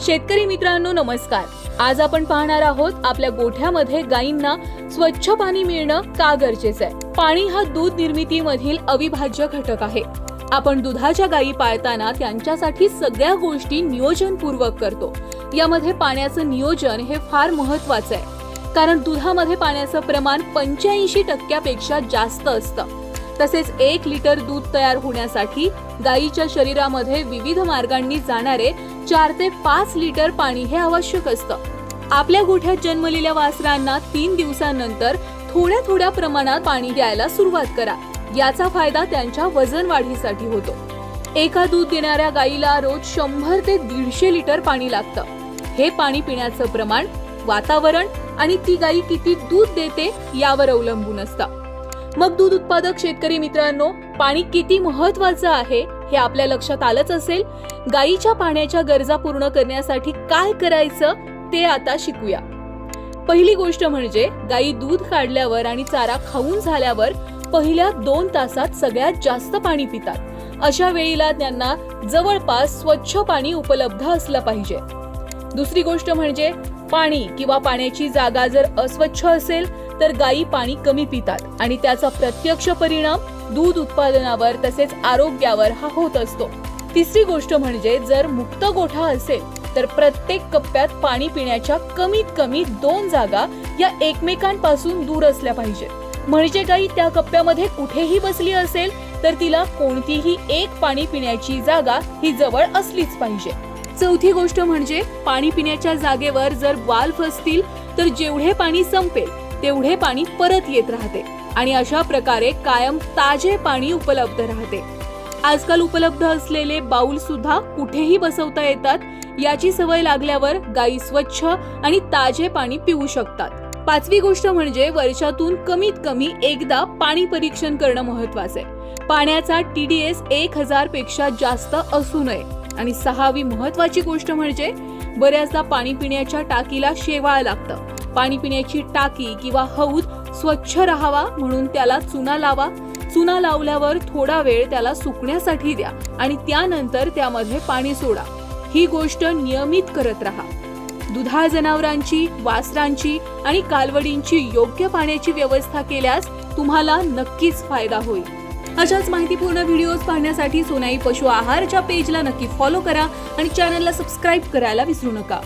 शेतकरी मित्रांनो नमस्कार. आज आपण पाहणार आहोत आपल्या गोठ्यामध्ये गायींना स्वच्छ पाणी मिळणं का गरजेचं आहे? पाणी हा दूध निर्मितीमधील अविभाज्य घटक आहे. आपण दुधाच्या गायी पाळताना त्यांच्यासाठी सगळ्या गोष्टी नियोजनपूर्वक करतो. यामध्ये पाण्याचं नियोजन हे फार महत्वाचं आहे. कारण दुधामध्ये पाण्याचं प्रमाण पंच्याऐंशी टक्क्यापेक्षा जास्त असतं. तसेच एक लिटर दूध तयार होण्यासाठी गायीच्या शरीरामध्ये विविध मार्गांनी जाणारे चार ते पाच लिटर पाणी हे आवश्यक असतं. आपल्या गोठ्यात जन्मलेल्या वासरांना तीन दिवसांनंतर थोड्या थोड्या प्रमाणात पाणी द्यायला सुरुवात करा. याचा फायदा त्यांच्या वजन वाढीसाठी होतो. एका दूध देणाऱ्या गायीला रोज शंभर ते दीडशे लिटर पाणी लागतं. हे पाणी पिण्याचं प्रमाण वातावरण आणि ती गायी किती दूध देते यावर अवलंबून असतं. मग दूध उत्पादक शेतकरी मित्रांनो पाणी किती महत्वाचं आहे हे आपल्या लक्षात आलंच असेल. गायीच्या पाण्याच्या गरजा पूर्ण करण्यासाठी काय करायचं ते आता शिकूया. पहिली गोष्ट म्हणजे गायी दूध काढल्यावर आणि चारा खाऊन झाल्यावर पहिल्या दोन तासात सगळ्यात जास्त पाणी पितात. अशा वेळीला त्यांना जवळपास स्वच्छ पाणी उपलब्ध असलं पाहिजे. दुसरी गोष्ट म्हणजे पाणी किंवा पाण्याची जागा जर अस्वच्छ असेल तर गायी पाणी कमी पितात आणि त्याचा प्रत्यक्ष परिणाम दूध उत्पादनावर तसेच आरोग्यावर हा होत असतो. तिसरी गोष्ट म्हणजे जर मुक्त गोठा असेल तर प्रत्येक कप्प्यात पाणी पिण्याच्या कमीत कमी दोन जागा या एकमेकांपासून दूर असल्या पाहिजेत. म्हणजे गाई त्या कप्प्यामध्ये कुठेही बसली असेल तर तिला कोणतीही एक पाणी पिण्याची जागा ही जवळ असलीच पाहिजे. चौथी गोष्ट म्हणजे पाणी पिण्याच्या जागेवर जर वाल्फ असतील तर जेवढे पाणी संपेल तेवढे पाणी परत येत राहते. आणि अशा प्रकारे कायम ताजे पाणी उपलब्ध राहते. आजकाल उपलब्ध असलेले बाउल सुद्धा कुठेही बसवता येतात याची सवय लागल्यावर गायी स्वच्छ आणि ताजे पाणी पिऊ शकतात. पाचवी गोष्ट म्हणजे वर्षातून कमीत कमी एकदा पाणी परीक्षण करणं महत्वाचं आहे. पाण्याचा टीडीएस एक हजारपेक्षा जास्त असू नये. आणि सहावी महत्वाची गोष्ट म्हणजे बऱ्याचदा पाणी पिण्याच्या टाकीला शेवाळ लागतं. पाणी पिण्याची टाकी किंवा हौद स्वच्छ राहावा म्हणून त्याला चुना लावा. चुना लावल्यावर थोडा वेळ त्याला सुकण्यासाठी द्या आणि त्यानंतर त्यामध्ये पाणी सोडा. ही गोष्ट नियमित करत राहा. दुधाळ जनावरांची वासरांची आणि कालवडींची योग्य पाण्याची व्यवस्था केल्यास तुम्हाला नक्कीच फायदा होईल. अशाच माहितीपूर्ण व्हिडिओज पाहण्यासाठी सोनाई पशु आहारच्या पेजला नक्की फॉलो करा आणि चॅनलला सबस्क्राईब करायला विसरू नका.